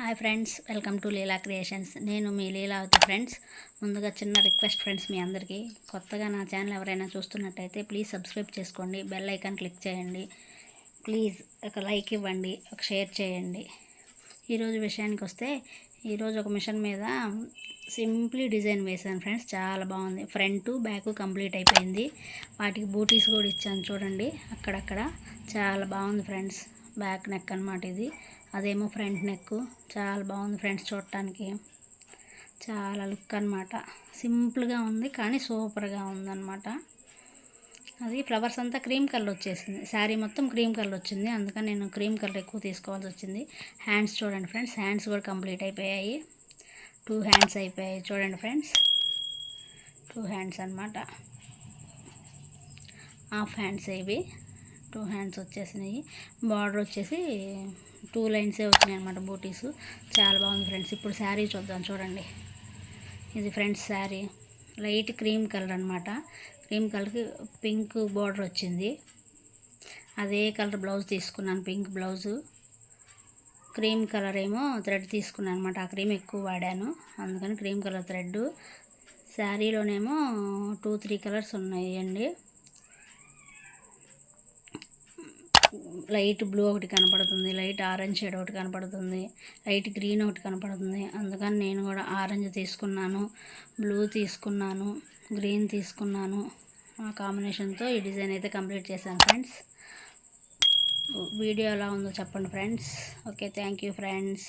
Hi friends welcome to Leela creations. నేను మీ Leelavathi friends. ముందుగా చిన్న రిక్వెస్ట్ ఫ్రెండ్స్ మీ అందరికీ. కొత్తగా నా ఛానల్ ఎవరైనా చూస్తున్నట్టయితే ప్లీజ్ సబ్స్క్రైబ్ చేసుకోండి బెల్ ఐకాన్ క్లిక్ చేయండి. ప్లీజ్ ఒక లైక్ ఇవ్వండి ఒక షేర్ చేయండి. ఈరోజు విషయానికి వస్తే ఈరోజు ఒక మిషన్ మీద సింప్లీ డిజైన్ వేశాను ఫ్రెండ్స్. చాలా బాగుంది. ఫ్రంట్ బ్యాక్ కంప్లీట్ అయిపోయింది. వాటికి బూటీస్ కూడా ఇచ్చాను చూడండి. అక్కడక్కడ చాలా బాగుంది ఫ్రెండ్స్. బ్యాక్ నెక్ అనమాట ఇది. అదేమో ఫ్రంట్ నెక్ చాలా బాగుంది ఫ్రెండ్స్ చూడటానికి. చాలా లుక్ అనమాట సింపుల్గా ఉంది కానీ సూపర్గా ఉందన్నమాట. అది ఫ్లవర్స్ అంతా క్రీమ్ కలర్ వచ్చేసింది. శారీ మొత్తం క్రీమ్ కలర్ వచ్చింది. అందుకని నేను క్రీమ్ కలర్ ఎక్కువ తీసుకోవాల్సి వచ్చింది. హ్యాండ్స్ చూడండి ఫ్రెండ్స్. హ్యాండ్స్ కూడా కంప్లీట్ అయిపోయాయి. టూ హ్యాండ్స్ అయిపోయాయి చూడండి ఫ్రెండ్స్. టూ హ్యాండ్స్ అనమాట హాఫ్ హ్యాండ్స్ ఇవి. టూ హ్యాండ్స్ వచ్చేసినాయి. బార్డర్ వచ్చేసి టూ లైన్సే వచ్చినాయి అనమాట బూటీస్. చాలా బాగుంది ఫ్రెండ్స్. ఇప్పుడు శారీ చూద్దాం చూడండి. ఇది friends sari. Light cream colour అనమాట క్రీమ్ కలర్కి పింక్ బార్డర్ వచ్చింది. అదే కలర్ బ్లౌజ్ తీసుకున్నాను పింక్ బ్లౌజు. క్రీమ్ కలర్ ఏమో థ్రెడ్ తీసుకున్నాను అనమాట ఆ క్రీమ్ ఎక్కువ వాడాను. అందుకని క్రీమ్ కలర్ థ్రెడ్. శారీలోనేమో టూ త్రీ కలర్స్ ఉన్నాయి లైట్ బ్లూ ఒకటి కనపడుతుంది లైట్ ఆరెంజ్ షేడ్ ఒకటి కనపడుతుంది లైట్ గ్రీన్ ఒకటి కనపడుతుంది. అందుకని నేను కూడా ఆరెంజ్ తీసుకున్నాను బ్లూ తీసుకున్నాను గ్రీన్ తీసుకున్నాను. ఆ కాంబినేషన్తో ఈ డిజైన్ అయితే కంప్లీట్ చేశాను ఫ్రెండ్స్. వీడియో ఎలా ఉందో చెప్పండి friends. Okay thank you friends.